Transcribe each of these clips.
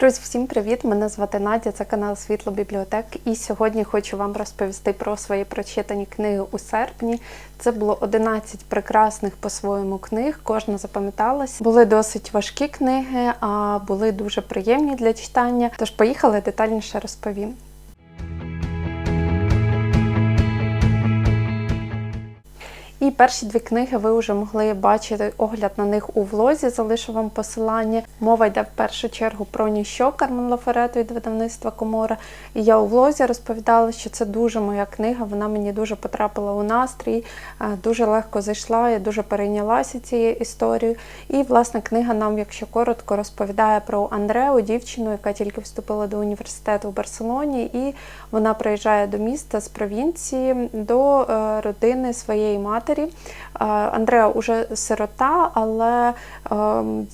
Друзі, всім привіт! Мене звати Надя, це канал Світло Бібліотек. І сьогодні хочу вам розповісти про свої прочитані книги у серпні. Це було 11 прекрасних по-своєму книг. Кожна запам'яталась. Були досить важкі книги, а були дуже приємні для читання. Тож поїхали детальніше розповім. І перші дві книги ви вже могли бачити огляд на них у влозі. Залишу вам посилання. Мова йде в першу чергу про ніщо Кармен Лаферет від видавництва Комора. І я у влозі розповідала, що це дуже моя книга. Вона мені дуже потрапила у настрій, е, дуже легко зайшла, я дуже перейнялася цією історією. І власне книга нам, якщо коротко, розповідає про Андреу, дівчину, яка тільки вступила до університету в Барселоні, і вона приїжджає до міста з провінції до е, родини своєї матері. Е, Андреа вже сирота, але е,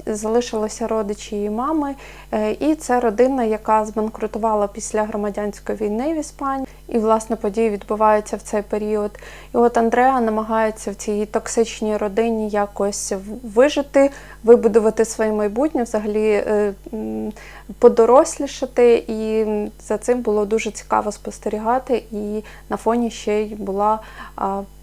залишилися родичі її мами. Е, І це родина, яка збанкрутувала після громадянської війни в Іспанії. І, власне, події відбуваються в цей період. І от Андреа намагається в цій токсичній родині якось вижити, вибудувати своє майбутнє, взагалі е, подорослішати. І за цим було дуже цікаво спостерігати. І на фоні ще й була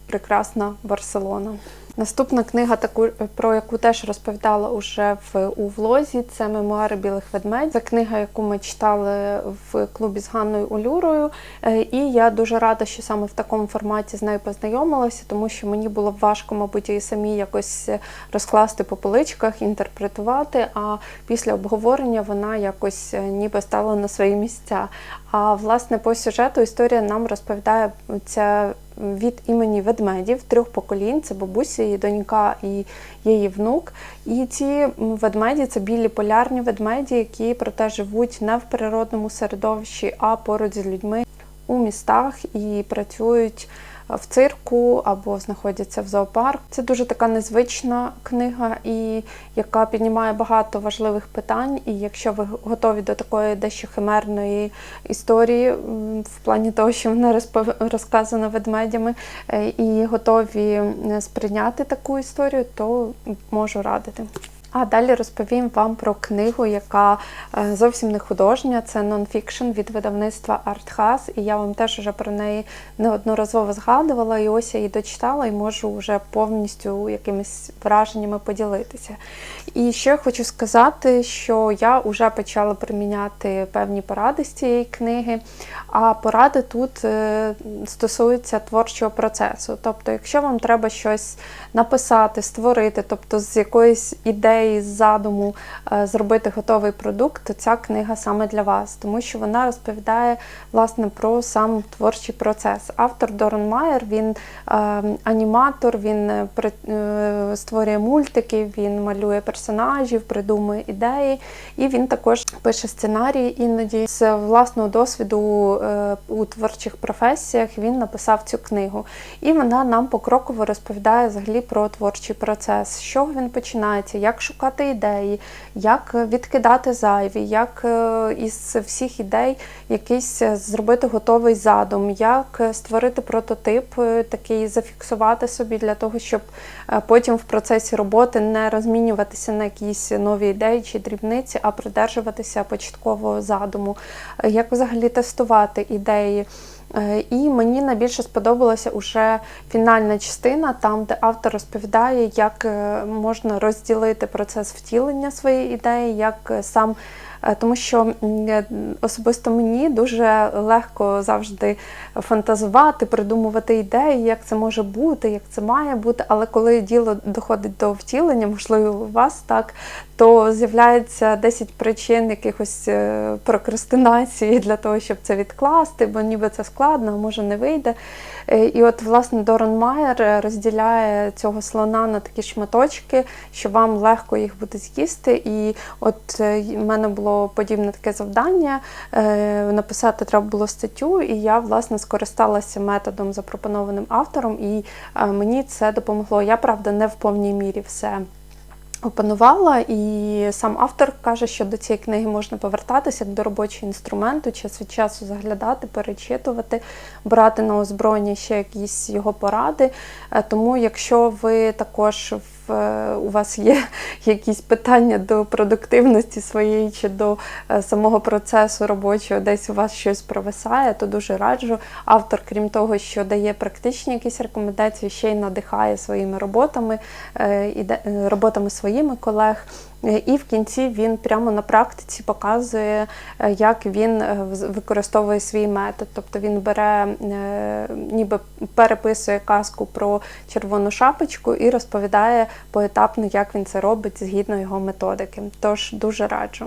прекрасна Барселона. Наступна книга, таку про яку теж розповідала уже в у влозі, це мемуари білих ведмедь. Це книга, яку ми читали в клубі з Ганною Улюрою. Е, І я дуже рада, що саме в такому форматі з нею познайомилася, тому що мені було важко, мабуть, її самі якось розкласти по поличках, інтерпретувати. А після обговорення вона якось е, ніби стала на свої місця. А власне по сюжету історія нам розповідає ця від імені ведмедів трьох поколінь: це бабуся, її донька і її внук. І ці ведмеді це білі полярні ведмеді, які проте живуть не в природному середовищі, а поруч з людьми у містах і працюють в цирку або знаходяться в зоопарку. Це дуже така незвична книга, і яка піднімає багато важливих питань. І якщо ви готові до такої дещо химерної історії, в плані того, що вона розказана ведмедями, е, і готові е, сприйняти таку історію, то можу радити. А далі розповім вам про книгу, яка е, зовсім не художня, це нонфікшн від видавництва Артхас. І я вам теж вже про неї неодноразово згадувала. І ось я її дочитала і можу вже повністю якимись враженнями поділитися. І ще хочу сказати, що я вже почала приміняти певні поради з цієї книги. А поради тут е, стосуються творчого процесу. Тобто, якщо вам треба щось написати, створити, тобто з якоїсь ідеї, з задуму е, зробити готовий продукт, то ця книга саме для вас, тому що вона розповідає власне про сам творчий процес. Автор Доран Майер, він е, аніматор, він е, створює мультики, він малює персонажів, придумує ідеї, і він також пише сценарії іноді з власного досвіду у творчих професіях. Він написав цю книгу, і вона нам покроково розповідає взагалі про творчий процес, з чого він починається, як шукати ідеї, як відкидати зайві, як е, із всіх ідей якийсь е, зробити готовий задум, як е, створити прототип, такий зафіксувати собі для того, щоб потім в процесі роботи не розмінюватися на якісь нові ідеї чи дрібниці, а придержуватися початкового задуму, як взагалі тестувати ідеї. Е, І мені найбільше сподобалася уже фінальна частина, там, де автор розповідає, як е, можна розділити процес втілення своєї ідеї, як е, сам. Тому що особисто мені дуже легко завжди фантазувати, придумувати ідеї, як це може бути, як це має бути. Але коли діло доходить до втілення, можливо, у вас так, то з'являється 10 причин якихось е, прокрастинації для того, щоб це відкласти, бо ніби це складно, а може не вийде. Е, І от, власне, Доран Майер е, розділяє цього слона на такі шматочки, що вам легко їх буде з'їсти. І от в мене було подібне таке завдання. Написати треба було статтю, і я, власне, скористалася методом, запропонованим автором, і мені це допомогло. Я, правда, не в повній мірі все опанувала, і сам автор каже, що до цієї книги можна повертатися як до робочого інструменту, час від часу заглядати, перечитувати, брати на озброєння ще якісь його поради. Е, Тому, якщо ви також у вас є якісь питання до продуктивності своєї чи до е, самого процесу робочого, десь у вас щось провисає, то дуже раджу. Автор, крім того, що дає практичні якісь рекомендації, ще й надихає своїми роботами, е, е, роботами своїми колег. І в кінці він прямо на практиці показує, е, як він е, використовує свій метод. Тобто він бере, е, ніби переписує казку про червону шапочку і розповідає поетапно, як він це робить згідно його методики. Тож дуже раджу.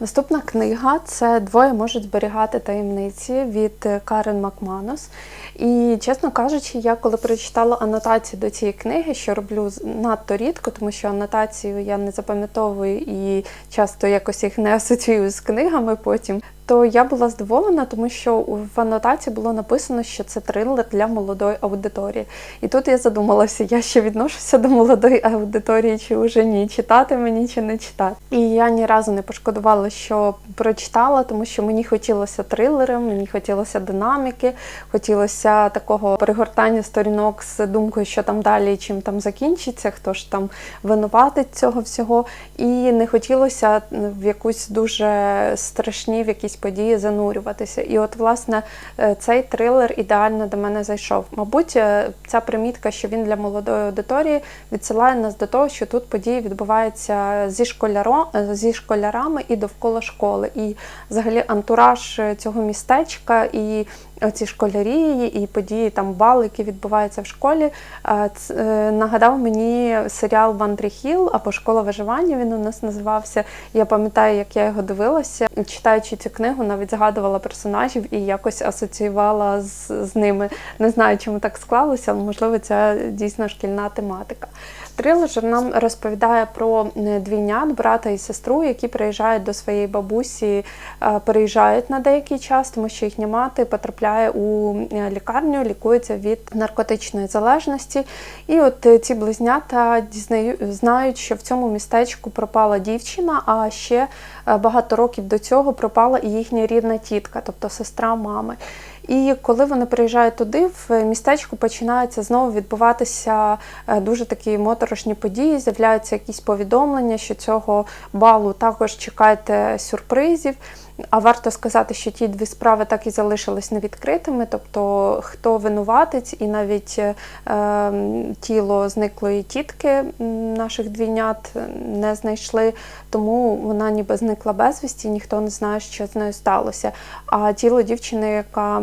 Наступна книга це двоє можуть зберігати таємниці від е, Карен Макманус. І, чесно кажучи, я коли прочитала анотацію до цієї книги, що роблю надто рідко, тому що анотацію я не запам'ятовую і часто якось їх не асоціюю з книгами потім. То я була здивована, тому що в анотації було написано, що це трилер для молодої аудиторії. І тут я задумалася, я ще відношуся до молодої аудиторії, чи вже ні, читати мені чи не читати. І я ні разу не пошкодувала, що прочитала, тому що мені хотілося трилера, мені хотілося динаміки, хотілося такого перегортання сторінок з думкою, що там далі, чим там закінчиться, хто ж там винуватить цього всього. І не хотілося в якусь дуже страшні в якісь події занурюватися. І от, власне, е, цей трилер ідеально до мене зайшов. Мабуть, е, ця примітка, що він для молодої аудиторії, відсилає нас до того, що тут події відбуваються зі школяро, е, зі школярами і довкола школи. І взагалі антураж цього містечка і ці школярі і події, там бал, які відбуваються в школі, е, нагадав мені серіал Вандрі Хіл або Школа виживання. Він у нас називався. Я пам'ятаю, як я його дивилася. Читаючи цю книгу, навіть згадувала персонажів і якось асоціювала з, з ними. Не знаю, чому так склалося, але можливо, це дійсно шкільна тематика. Трилер нам розповідає про двійнят, брата і сестру, які приїжджають до своєї бабусі, е, переїжджають на деякий час, тому що їхня мати потрапляє у е, лікарню, лікується від наркотичної залежності. І от е, ці близнята знають, що в цьому містечку пропала дівчина, а ще багато років до цього пропала і їхня рідна тітка, тобто сестра мами. І коли вони приїжджають туди, в містечку починаються знову відбуватися е, дуже такі моторошні події. З'являються якісь повідомлення, що цього балу також чекайте сюрпризів. А варто сказати, що ті дві справи так і залишились невідкритими. Тобто, хто винуватець, і навіть е, тіло зниклої тітки наших двійнят не знайшли, тому вона ніби зникла безвісті, ніхто не знає, що з нею сталося. А тіло дівчини, яка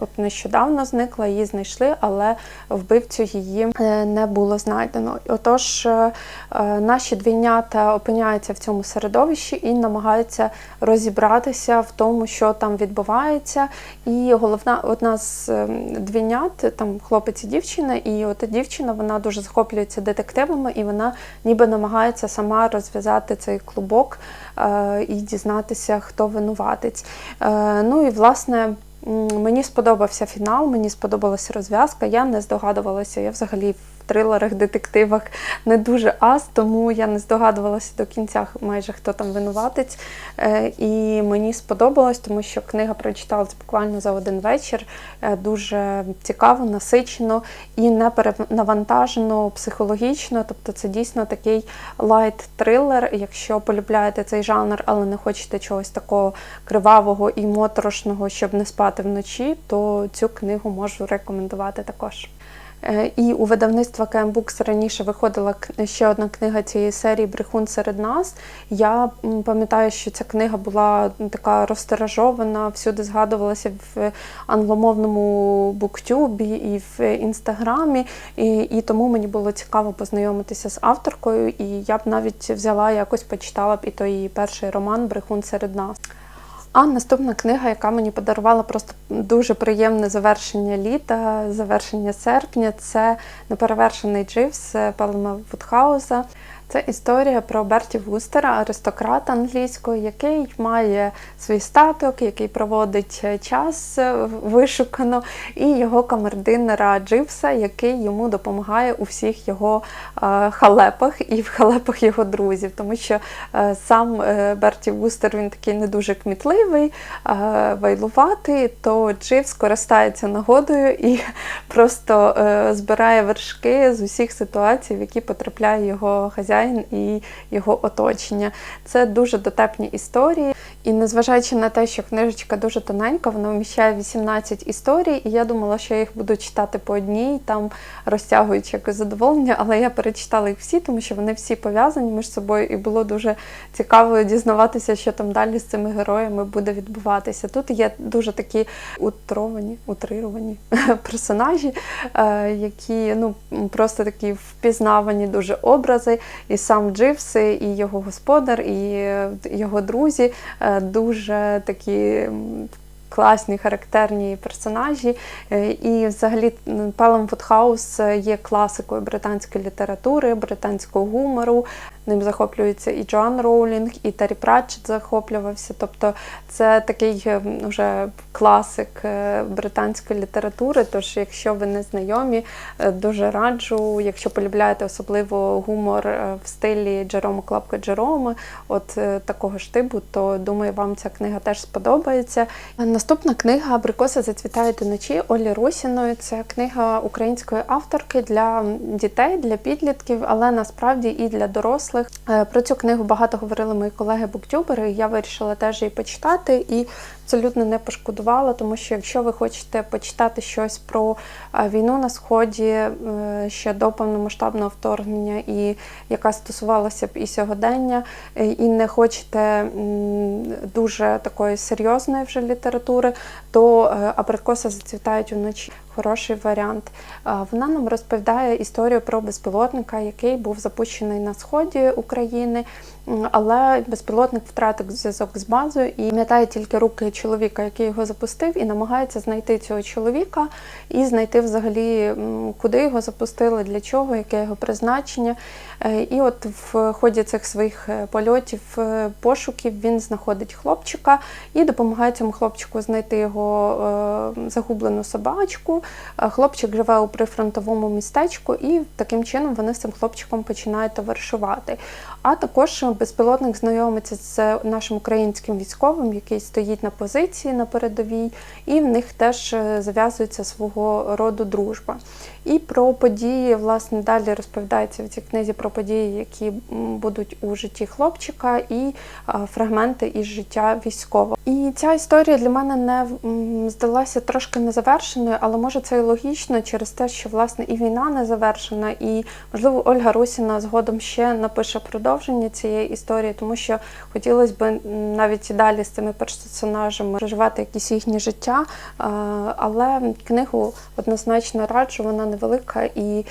от нещодавно зникла, її знайшли, але вбивцю її е, не було знайдено. Отож, е, е, наші двійнята опиняються в цьому середовищі і намагаються розібратися в тому, що там відбувається. І головна одна з ем, двійнят, там хлопець і дівчина, і от дівчина вона дуже захоплюється детективами, і вона ніби намагається сама розв'язати цей клубок е, і дізнатися, хто винуватець. Е, ну і власне. Мені сподобався фінал, мені сподобалася розв'язка. Я не здогадувалася. Я взагалі трилерах, детективах не дуже ас, тому я не здогадувалася до кінця майже хто там винуватець. Е, І мені сподобалось, тому що книга прочиталась буквально за один вечір. Е, Дуже цікаво, насичено і не перенавантажено психологічно. Тобто це дійсно такий лайт-трилер. Якщо полюбляєте цей жанр, але не хочете чогось такого кривавого і моторошного, щоб не спати вночі, то цю книгу можу рекомендувати також. Е, І у видавництва KM Books раніше виходила ще одна книга цієї серії Брехун серед нас. Я пам'ятаю, що ця книга була така розтиражована, всюди згадувалася в англомовному буктюбі і в інстаграмі. І, і тому мені було цікаво познайомитися з авторкою, і я б навіть взяла якось почитала б і той її перший роман Брехун серед нас. А наступна книга, яка мені подарувала просто дуже приємне завершення літа, завершення серпня, це неперевершений Дживс Палма Вудхауза. Це історія про Берті Вустера, аристократа англійського, який має свій статок, який проводить е, час е, вишукано, і його камердинера Дживса, який йому допомагає у всіх його е, халепах і в халепах його друзів. Тому що сам Берті Вустер він такий не дуже кмітливий, вайлуватий, то Дживс користається нагодою і просто збирає вершки з усіх ситуацій, в які потрапляє його хазяїн і його оточення. Це дуже дотепні історії. І незважаючи на те, що книжечка дуже тоненька, вона вміщає 18 історій, і я думала, що я їх буду читати по одній, там розтягуючи якось задоволення, але я перечитала їх всі, тому що вони всі пов'язані між собою, і було дуже цікаво дізнаватися, що там далі з цими героями буде відбуватися. Тут є дуже такі утровані, утрировані персонажі, е, які ну просто такі впізнавані дуже образи. І сам Дживс, і його господар, і е, його друзі е, дуже такі. Класні характерні персонажі, Е, і взагалі Пелем Вудхаус є класикою британської літератури, британського гумору. Ним захоплюється і Джоан Роулінг, і Террі Пратчет захоплювався. Тобто це такий е, вже класик е, британської літератури. Тож, якщо ви не знайомі, е, дуже раджу, якщо полюбляєте особливо гумор в стилі Джерома Клапка Джероми, от такого штибу, то думаю, вам ця книга теж сподобається. Наступна книга Абрикоси зацвітають уночі Олі Русіної. Це книга української авторки для дітей, для підлітків, але насправді і для дорослих. Е, Про цю книгу багато говорили мої колеги-буктюбери. Я вирішила теж її почитати і абсолютно не пошкодувала, тому що якщо ви хочете почитати щось про е, війну на сході е, ще до повномасштабного вторгнення, і яка стосувалася б і сьогодення, і не хочете дуже такої серйозної вже літератури, то абрикоси зацвітають уночі. Хороший варіант. Вона нам розповідає історію про безпілотника, який був запущений на сході України, але безпілотник втратив зв'язок з базою і пам'ятає тільки руки чоловіка, який його запустив, і намагається знайти цього чоловіка і знайти взагалі, куди його запустили, для чого, яке його призначення. Е, І от в ході цих своїх е, польотів, е, пошуків він знаходить хлопчика і допомагає цьому хлопчику знайти його загублену собачку. Хлопчик живе у прифронтовому містечку, і таким чином вони з цим хлопчиком починають товаришувати. А також безпілотник знайомиться з нашим українським військовим, який стоїть на позиції на передовій, і в них теж е, зав'язується свого роду дружба. І про події, власне, далі розповідається в цій книзі про події, які будуть у житті хлопчика, і фрагменти із життя військового. І ця історія для мене не здалася трошки незавершеною, але може це і логічно через те, що власне і війна не завершена, і можливо Ольга Русіна згодом ще напише продовження цієї історії, тому що хотілося б навіть і далі з цими персонажами проживати якісь їхні життя. Але книгу однозначно раджу, вона невелика і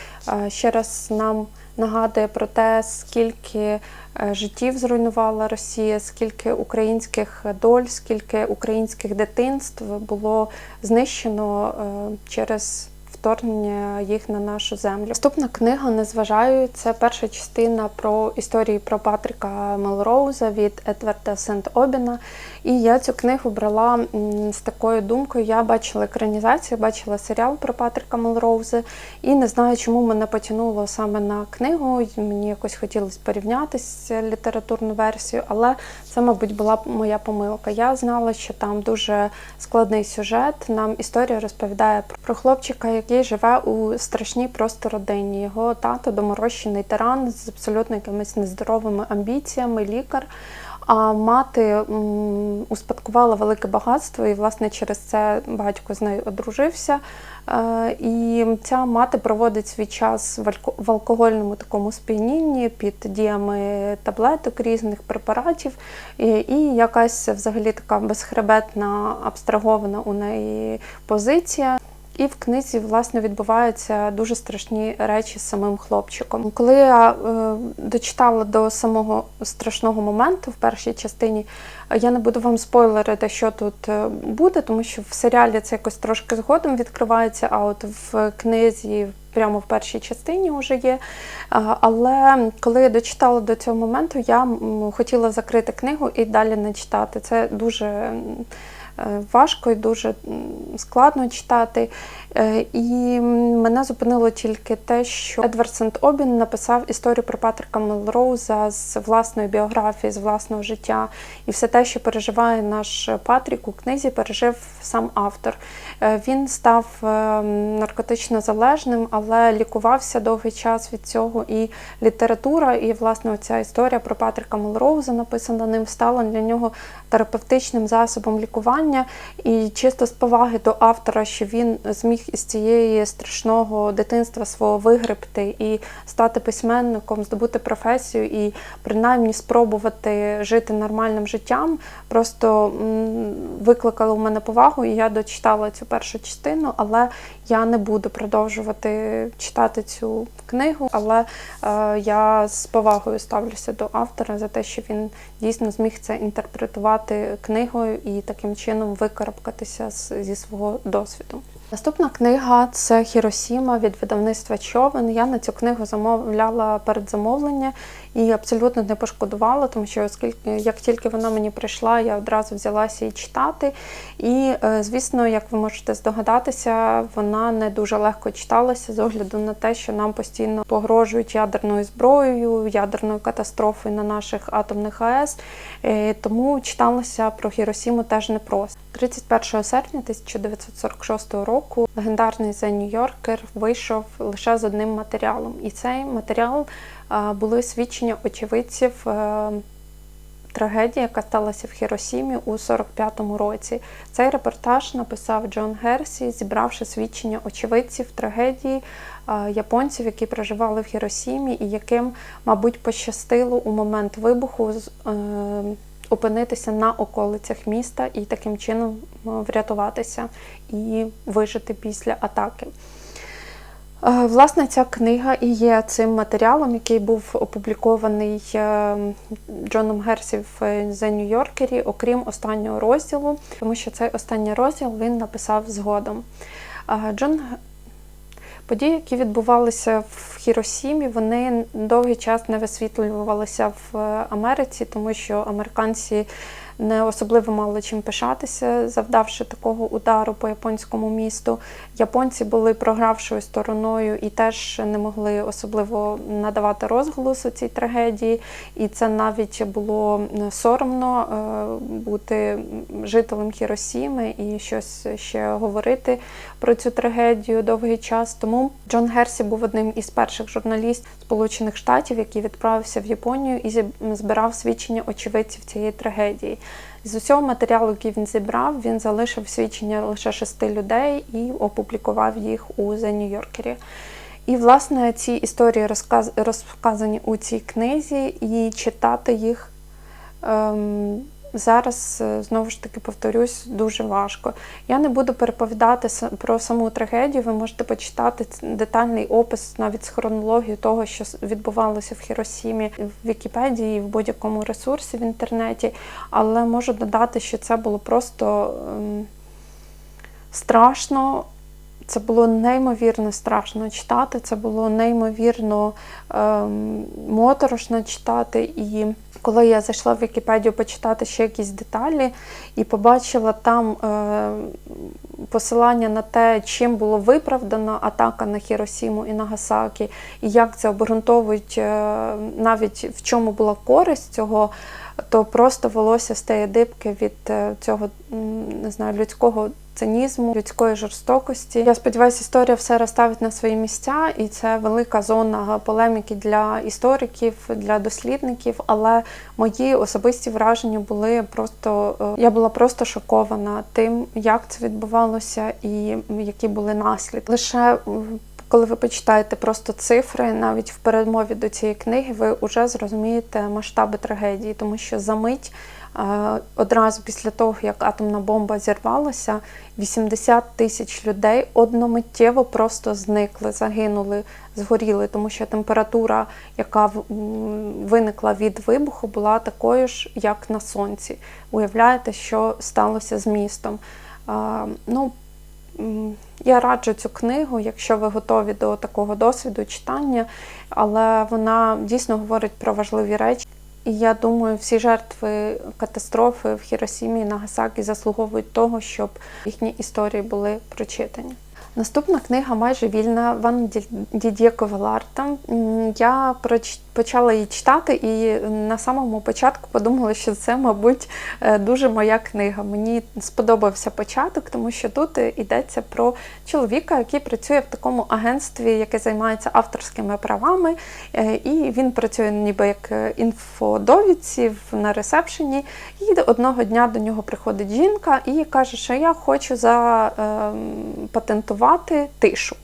ще раз нам нагадує про те, скільки е, життів зруйнувала Росія, скільки українських доль, скільки українських дитинств було знищено е, через вторгнення їх на нашу землю. Наступна книга не зважаю. Це перша частина про історії про Патріка Мелроуза від Едварда Сент Обіна. І я цю книгу брала з такою думкою. Я бачила екранізацію, бачила серіал про Патріка Мелроуза, і не знаю, чому мене потягнуло саме на книгу. Мені якось хотілося порівняти з літературну версію, але це, мабуть, була моя помилка. Я знала, що там дуже складний сюжет. Нам історія розповідає про хлопчика, який живе у страшній просто родині. Його тато доморощений тиран з абсолютно якимись нездоровими амбіціями, лікар. А мати успадкувала велике багатство, і, власне, через це батько з нею одружився. Е, І ця мати проводить свій час в алкогольному такому сп'янінні під діями таблеток різних препаратів. І, і якась взагалі така безхребетна, абстрагована у неї позиція. І в книзі власне відбуваються дуже страшні речі з самим хлопчиком. Коли я е, дочитала до самого страшного моменту в першій частині, я не буду вам спойлерити, що тут е, буде, тому що в серіалі це якось трошки згодом відкривається, а от в книзі. Прямо в першій частині вже є. Але коли я дочитала до цього моменту, я хотіла закрити книгу і далі не читати. Це дуже важко і дуже складно читати. Е, І мене зупинило тільки те, що Едвард Сент Обін написав історію про Патрика Мелроуза з власної біографії, з власного життя. І все те, що переживає наш Патрік у книзі, пережив сам автор. Е, Він став е, наркотично залежним, але лікувався довгий час від цього. І література, і власне оця історія про Патрика Мелроуза, написана ним, стала для нього терапевтичним засобом лікування. І чисто з поваги до автора, що він зміг із цієї страшного дитинства свого вигребти і стати письменником, здобути професію і принаймні спробувати жити нормальним життям, просто викликало в мене повагу, і я дочитала цю першу частину, але я не буду продовжувати читати цю книгу. Але е, я з повагою ставлюся до автора за те, що він дійсно зміг це інтерпретувати книгою і таким чином викарабкатися зі свого досвіду. Наступна книга це Хіросіма від видавництва Човен. Я на цю книгу замовляла передзамовлення і абсолютно не пошкодувала, тому що оскільки як тільки вона мені прийшла, я одразу взялася її читати. І, е, звісно, як ви можете здогадатися, вона не дуже легко читалася з огляду на те, що нам постійно погрожують ядерною зброєю, ядерною катастрофою на наших атомних АЕС. Е, Тому читалося про Хіросіму теж непросто. 31 серпня 1946 року легендарний The New Yorker вийшов лише з одним матеріалом. І цей матеріал були свідчення очевидців е, трагедії, яка сталася в Хіросімі у 45-му році. Цей репортаж написав Джон Герсі, зібравши свідчення очевидців трагедії японців, які проживали в Хіросімі, і яким, мабуть, пощастило у момент вибуху е, опинитися на околицях міста і таким чином е, врятуватися і вижити після атаки. Е, Власне, ця книга і є цим матеріалом, який був опублікований е, Джоном Герсі в The New Yorker, окрім останнього розділу, тому що цей останній розділ він написав згодом. Джон Події, які відбувалися в Хіросімі, вони довгий час не висвітлювалися в е, Америці, тому що американці не особливо мали чим пишатися, завдавши такого удару по японському місту. Японці були програвшою стороною і теж не могли особливо надавати розголосу цій трагедії. І це навіть було соромно е, бути жителем Хіросіми і щось ще говорити про цю трагедію довгий час. Тому Джон Герсі був одним із перших журналістів Сполучених Штатів, який відправився в Японію і збирав свідчення очевидців цієї трагедії. З усього матеріалу, який він зібрав, він залишив свідчення лише шести людей і опублікував їх у The New Yorker. І, власне, ці історії розказ... розказані у цій книзі, і читати їх ем, зараз, е, знову ж таки, повторюсь, дуже важко. Я не буду переповідати про саму трагедію. Ви можете почитати детальний опис навіть з хронологією того, що відбувалося в Хіросімі в Вікіпедії, в будь-якому ресурсі в інтернеті. Але можу додати, що це було просто ем, страшно. Це було неймовірно страшно читати, це було неймовірно ем, моторошно читати. І коли я зайшла в Вікіпедію почитати ще якісь деталі і побачила там е, посилання на те, чим було виправдана атака на Хіросіму і Нагасакі, і як це обґрунтовують е, навіть в чому була користь цього, то просто волосся стає дибки від е, цього не знаю, людського цинізму, людської жорстокості. Я сподіваюся, історія все розставить на свої місця, і це велика зона полеміки для істориків, для дослідників. Але мої особисті враження були просто е, я була просто шокована тим, як це відбувалося, і які були наслідки. Лише коли ви почитаєте просто цифри, навіть в передмові до цієї книги, ви вже зрозумієте масштаби трагедії, тому що за мить одразу після того, як атомна бомба зірвалася, 80 тисяч людей одномиттєво просто зникли, загинули, згоріли, тому що температура, яка виникла від вибуху, була такою ж, як на сонці. Уявляєте, що сталося з містом? Ну, я раджу цю книгу, якщо ви готові до такого досвіду читання, але вона дійсно говорить про важливі речі. І я думаю, всі жертви катастрофи в Хіросімі і Нагасакі заслуговують того, щоб їхні історії були прочитані. Наступна книга майже вільна Ван Ді- Дідє Коваларта. Я почала її читати, і на самому початку подумала, що це, мабуть, е, дуже моя книга. Мені сподобався початок, тому що тут е, йдеться про чоловіка, який працює в такому агентстві, яке займається авторськими правами. Е, І він працює ніби як інфодовідці на ресепшені. І одного дня до нього приходить жінка і каже, що я хочу запатентувати тишу.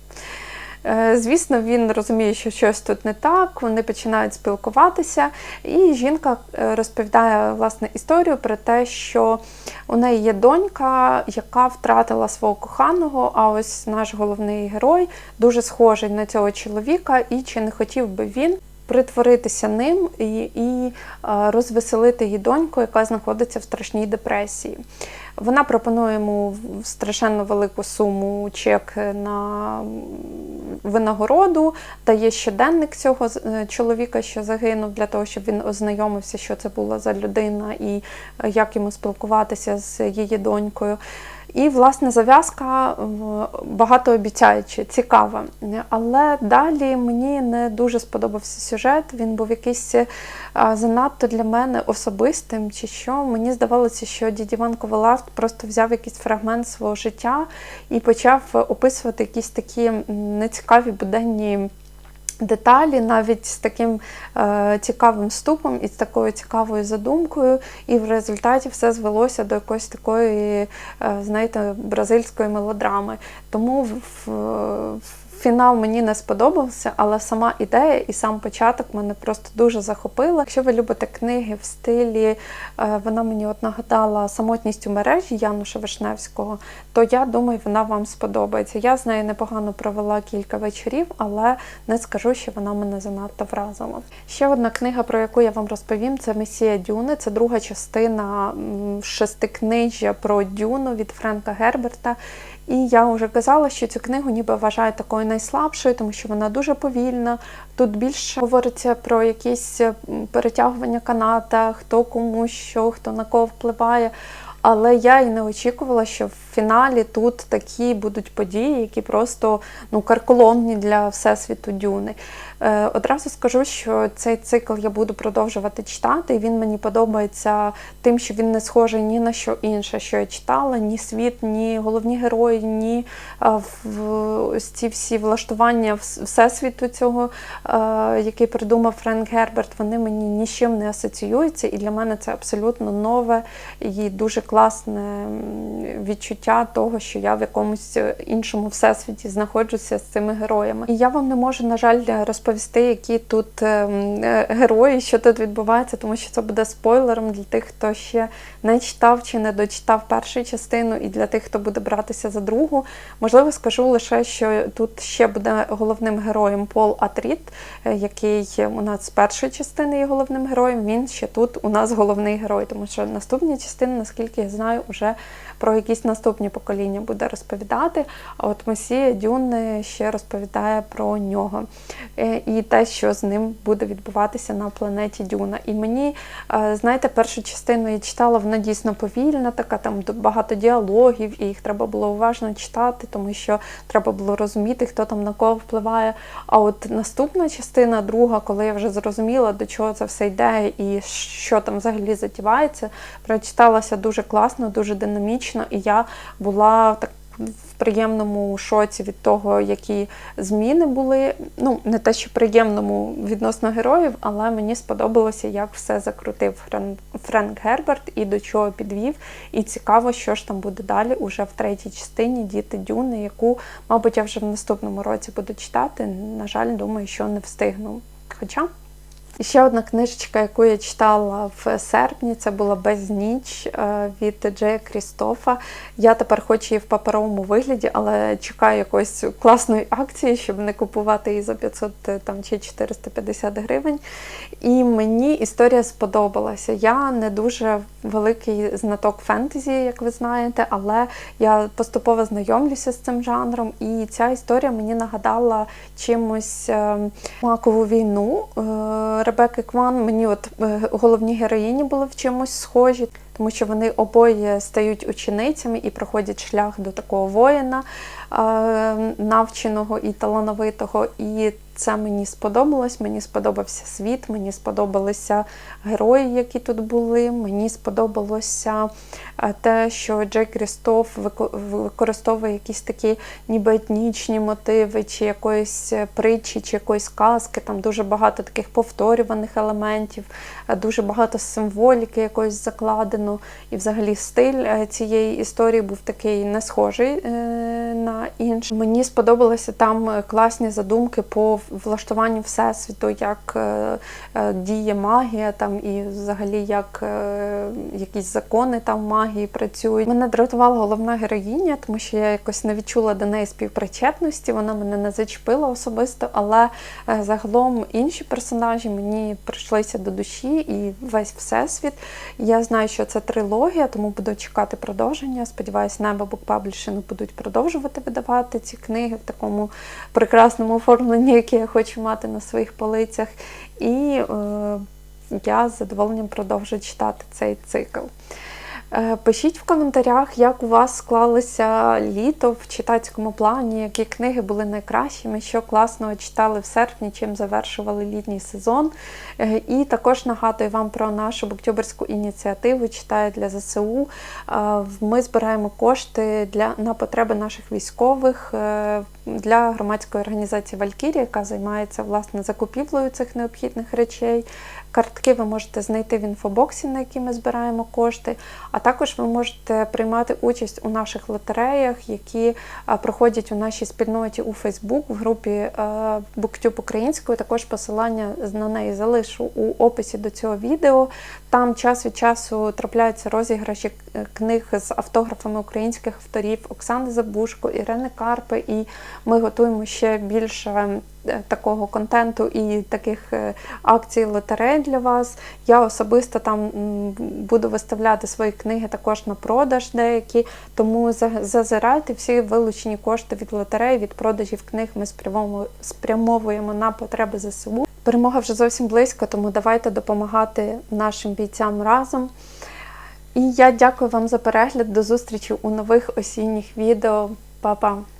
Е, Звісно, він розуміє, що щось тут не так. Вони починають спілкуватися, і жінка е, розповідає власне історію про те, що у неї є донька, яка втратила свого коханого. А ось наш головний герой дуже схожий на цього чоловіка, і чи не хотів би він. Притворитися ним і, і е, розвеселити її доньку, яка знаходиться в страшній депресії. Вона пропонує йому страшенно велику суму чек на винагороду, дає щоденник цього е, чоловіка, що загинув, для того, щоб він ознайомився, що це була за людина і е, як йому спілкуватися з її донькою. І, власне, зав'язка багатообіцяюча, цікава. Але далі мені не дуже сподобався сюжет. Він був якийсь е, занадто для мене особистим, чи що. Мені здавалося, що діді Ван Ковалард просто взяв якийсь фрагмент свого життя і почав описувати якісь такі нецікаві буденні. Деталі навіть з таким е, цікавим вступом і з такою цікавою задумкою, і в результаті все звелося до якоїсь такої, е, знаєте, бразильської мелодрами. Тому в, в, фінал мені не сподобався, але сама ідея і сам початок мене просто дуже захопила. Якщо ви любите книги в стилі, е, вона мені от нагадала самотність у мережі Януша Вишневського, то я думаю, вона вам сподобається. Я з нею непогано провела кілька вечорів, але не скажу, що вона мене занадто вразила. Ще одна книга, про яку я вам розповім, це Месія Дюни. Це друга частина м, шестикнижжя про Дюну від Френка Герберта. І я вже казала, що цю книгу ніби вважаю такою найслабшою, тому що вона дуже повільна. Тут більше говориться про якісь перетягування каната, хто кому що, хто на кого впливає. Але я і не очікувала, що в фіналі тут такі будуть події, які просто ну, карколомні для всесвіту Дюни. Е, одразу скажу, що цей цикл я буду продовжувати читати, і він мені подобається тим, що він не схожий ні на що інше, що я читала, ні світ, ні головні герої, ні е, в, ось ці всі влаштування всесвіту цього, е, який придумав Френк Герберт, вони мені ні з чим не асоціюються, і для мене це абсолютно нове і дуже класне м, відчуття того, що я в якомусь іншому всесвіті знаходжуся з цими героями. І я вам не можу, на жаль, розповісти, які тут ем, е, герої, що тут відбувається, тому що це буде спойлером для тих, хто ще не читав чи не дочитав першу частину, і для тих, хто буде братися за другу. Можливо, скажу лише, що тут ще буде головним героєм Пол Атріт, е, який у нас з першої частини є головним героєм. Він ще тут у нас головний герой, тому що наступні частини, наскільки я знаю, вже про якісь наступні покоління буде розповідати. А от Месія Дюн ще розповідає про нього Е, і те, що з ним буде відбуватися на планеті Дюна. І мені, е, знаєте, першу частину я читала, вона дійсно повільна, така там багато діалогів, і їх треба було уважно читати, тому що треба було розуміти, хто там на кого впливає. А от наступна частина, друга, коли я вже зрозуміла, до чого це все йде і що там взагалі затівається, прочиталася дуже класно, дуже динамічно, і я була так. В приємному шоці від того, які зміни були. Ну, не те, що приємному відносно героїв, але мені сподобалося, як все закрутив Френк Герберт і до чого підвів. І цікаво, що ж там буде далі, уже в третій частині Діти Дюни, яку, мабуть, я вже в наступному році буду читати. На жаль, думаю, що не встигну. Хоча І ще одна книжечка, яку я читала в серпні, це була Безніч е, від Джея Крістофа. Я тепер хочу її в паперовому вигляді, але чекаю якоїсь класної акції, щоб не купувати її за 500 там, чи 450 гривень. І мені історія сподобалася. Я не дуже великий знаток фентезі, як ви знаєте, але я поступово знайомлюся з цим жанром, і ця історія мені нагадала чимось е, макову війну е, Ребекки Кван. Мені от е, головні героїні були в чимось схожі, тому що вони обоє стають ученицями і проходять шлях до такого воїна навченого і талановитого. І це мені сподобалось. Мені сподобався світ, мені сподобалися герої, які тут були. Мені сподобалося е, те, що Джек Крістоф використовує якісь такі ніби етнічні мотиви, чи якоїсь е, притчі, чи якоїсь казки. Там дуже багато таких повторюваних елементів, е, дуже багато символіки якоїсь закладено. І взагалі стиль е, цієї історії був такий не схожий е, на інші. Мені сподобалися там е, класні задумки по влаштуванню всесвіту, як діє магія, там і взагалі як якісь закони там магії працюють. Мене дратувала головна героїня, тому що я якось не відчула до неї співпричетності. Вона мене не зачепила особисто, але загалом інші персонажі мені прийшлися до душі і весь всесвіт. Я знаю, що це трилогія, тому буду чекати продовження. Сподіваюсь, небо букпаблішини будуть продовжувати видавати ці книги в такому прекрасному оформленні, яке я хочу мати на своїх полицях. І е, я з задоволенням продовжу читати цей цикл. Е, Пишіть в коментарях, як у вас склалося літо в читацькому плані, які книги були найкращими, що класного читали в серпні, чим завершували літній сезон. Е, І також нагадую вам про нашу буктюберську ініціативу Читаю для ЗСУ. Е, Ми збираємо кошти для, на потреби наших військових для громадської організації Валькірія, яка займається власне закупівлею цих необхідних речей. Картки ви можете знайти в інфобоксі, на які ми збираємо кошти. А також ви можете приймати участь у наших лотереях, які проходять у нашій спільноті у Фейсбук в групі BookTube українською. Також посилання на неї залишу у описі до цього відео. Там час від часу трапляються розіграші е, книг з автографами українських авторів Оксани Забушко, Ірени Карпи. І ми готуємо ще більше такого контенту і таких е, акцій лотерей для вас. Я особисто там буду виставляти свої книги також на продаж деякі, тому зазирайте всі вилучені кошти від лотерей, від продажів книг ми спрямовуємо на потреби ЗСУ. Перемога вже зовсім близько, тому давайте допомагати нашим бійцям разом. І я дякую вам за перегляд. До зустрічі у нових осінніх відео. Па-па!